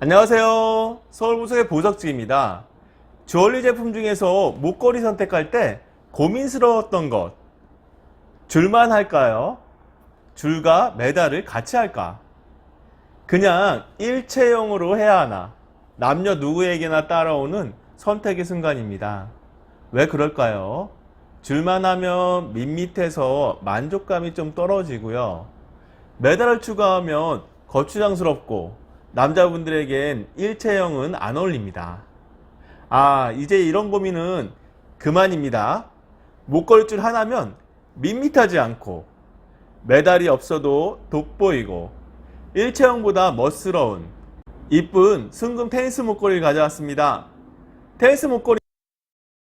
안녕하세요. 서울보석의 보석지입니다. 주얼리 제품 중에서 목걸이 선택할 때 고민스러웠던 것. 줄만 할까요? 줄과 메달을 같이 할까? 그냥 일체형으로 해야 하나? 남녀 누구에게나 따라오는 선택의 순간입니다. 왜 그럴까요? 줄만 하면 밋밋해서 만족감이 좀 떨어지고요. 메달을 추가하면 거추장스럽고 남자분들에겐 일체형은 안 어울립니다. 아, 이제 이런 고민은 그만입니다. 목걸이줄 하나면 밋밋하지 않고 메달이 없어도 돋보이고 일체형보다 멋스러운 이쁜 순금 테니스 목걸이를 가져왔습니다. 테니스 목걸이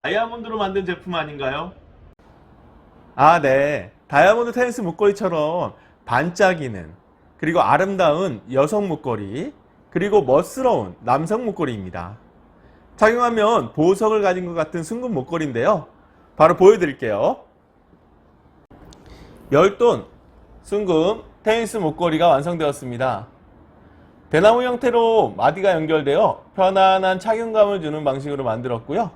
다이아몬드로 만든 제품 아닌가요? 아, 네. 다이아몬드 테니스 목걸이처럼 반짝이는 그리고 아름다운 여성 목걸이 그리고 멋스러운 남성 목걸이입니다. 착용하면 보석을 가진 것 같은 순금 목걸이인데요. 바로 보여드릴게요. 열돈 순금 테니스 목걸이가 완성되었습니다. 대나무 형태로 마디가 연결되어 편안한 착용감을 주는 방식으로 만들었고요.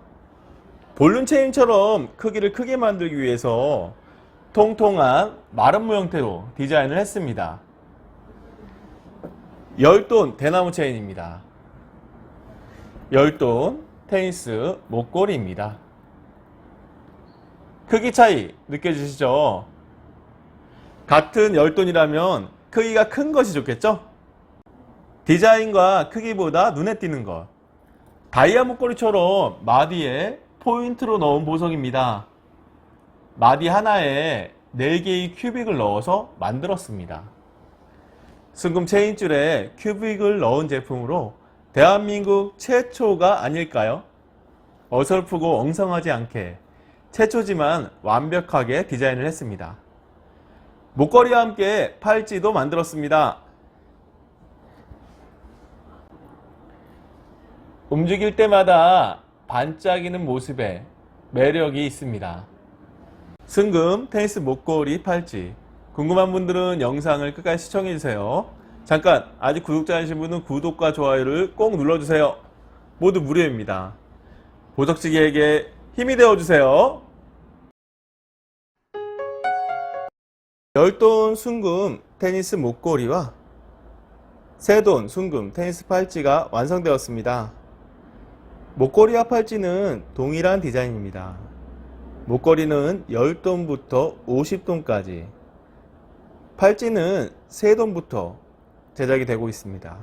볼륨 체인처럼 크기를 크게 만들기 위해서 통통한 마름모 형태로 디자인을 했습니다. 열돈 대나무 체인입니다. 열돈 테니스 목걸이입니다. 크기 차이 느껴지시죠? 같은 열돈이라면 크기가 큰 것이 좋겠죠? 디자인과 크기보다 눈에 띄는 것. 다이아 목걸이처럼 마디에 포인트로 넣은 보석입니다. 마디 하나에 4개의 큐빅을 넣어서 만들었습니다. 순금 체인줄에 큐빅을 넣은 제품으로 대한민국 최초가 아닐까요? 어설프고 엉성하지 않게 최초지만 완벽하게 디자인을 했습니다. 목걸이와 함께 팔찌도 만들었습니다. 움직일 때마다 반짝이는 모습에 매력이 있습니다. 승금 테니스 목걸이 팔찌 궁금한 분들은 영상을 끝까지 시청해주세요. 잠깐 아직 구독자이신 분은 구독과 좋아요를 꼭 눌러주세요. 모두 무료입니다. 보석지기에게 힘이 되어주세요. 열돈 순금 테니스 목걸이와 세돈 순금 테니스 팔찌가 완성되었습니다. 목걸이와 팔찌는 동일한 디자인입니다. 목걸이는 10돈부터 50돈까지, 팔찌는 3돈부터 제작이 되고 있습니다.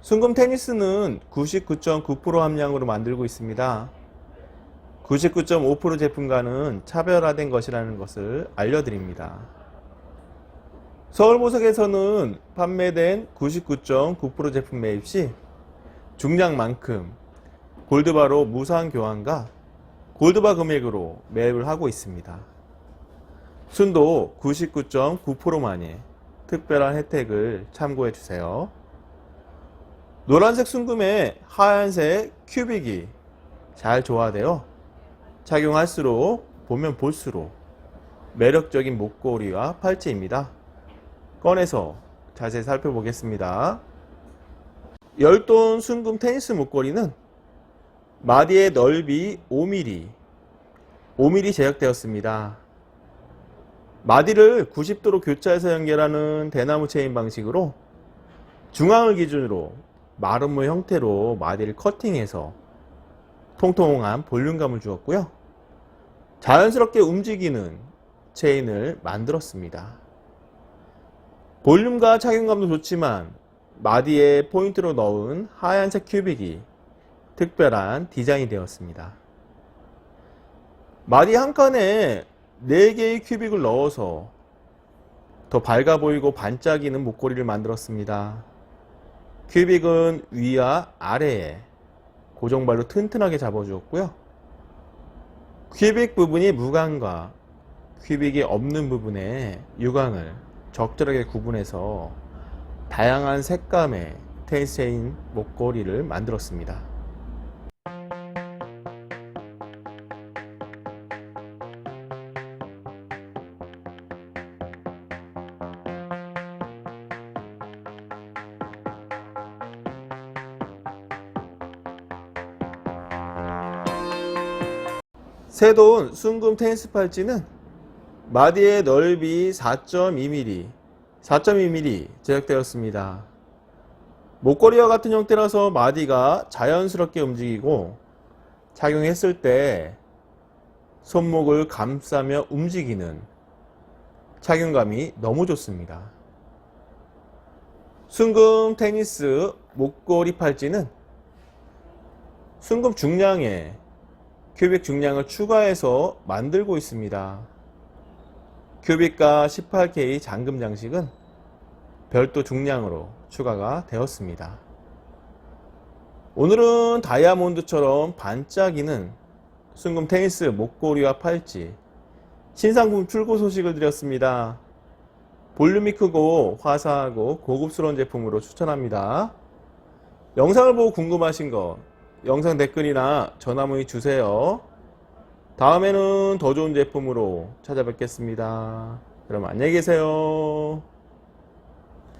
순금 테니스는 99.9% 함량으로 만들고 있습니다. 99.5% 제품과는 차별화된 것이라는 것을 알려드립니다. 서울보석에서는 판매된 99.9% 제품 매입 시 중량만큼 골드바로 무상 교환과 골드바 금액으로 매입을 하고 있습니다. 순도 99.9%만의 특별한 혜택을 참고해 주세요. 노란색 순금에 하얀색 큐빅이 잘 조화되어 착용할수록 보면 볼수록 매력적인 목걸이와 팔찌입니다. 꺼내서 자세히 살펴보겠습니다. 열돈 순금 테니스 목걸이는 마디의 넓이 5mm, 5mm 제작되었습니다. 마디를 90도로 교차해서 연결하는 대나무 체인 방식으로 중앙을 기준으로 마름모 형태로 마디를 커팅해서 통통한 볼륨감을 주었고요. 자연스럽게 움직이는 체인을 만들었습니다. 볼륨과 착용감도 좋지만 마디에 포인트로 넣은 하얀색 큐빅이 특별한 디자인이 되었습니다. 마디 한 칸에 4개의 큐빅을 넣어서 더 밝아 보이고 반짝이는 목걸이를 만들었습니다. 큐빅은 위와 아래에 고정발로 튼튼하게 잡아주었고요. 큐빅 부분이 무광과 큐빅이 없는 부분에 유광을 적절하게 구분해서 다양한 색감의 테이스인 목걸이를 만들었습니다. 새로운 순금 테니스 팔찌는 마디의 넓이 4.2mm, 4.2mm 제작되었습니다. 목걸이와 같은 형태라서 마디가 자연스럽게 움직이고 착용했을 때 손목을 감싸며 움직이는 착용감이 너무 좋습니다. 순금 테니스 목걸이 팔찌는 순금 중량에 큐빅 중량을 추가해서 만들고 있습니다. 큐빅과 18K 잠금 장식은 별도 중량으로 추가가 되었습니다. 오늘은 다이아몬드처럼 반짝이는 순금 테니스 목걸이와 팔찌 신상품 출고 소식을 드렸습니다. 볼륨이 크고 화사하고 고급스러운 제품으로 추천합니다. 영상을 보고 궁금하신 거 영상 댓글이나 전화 문의 주세요. 다음에는 더 좋은 제품으로 찾아뵙겠습니다. 그럼 안녕히 계세요.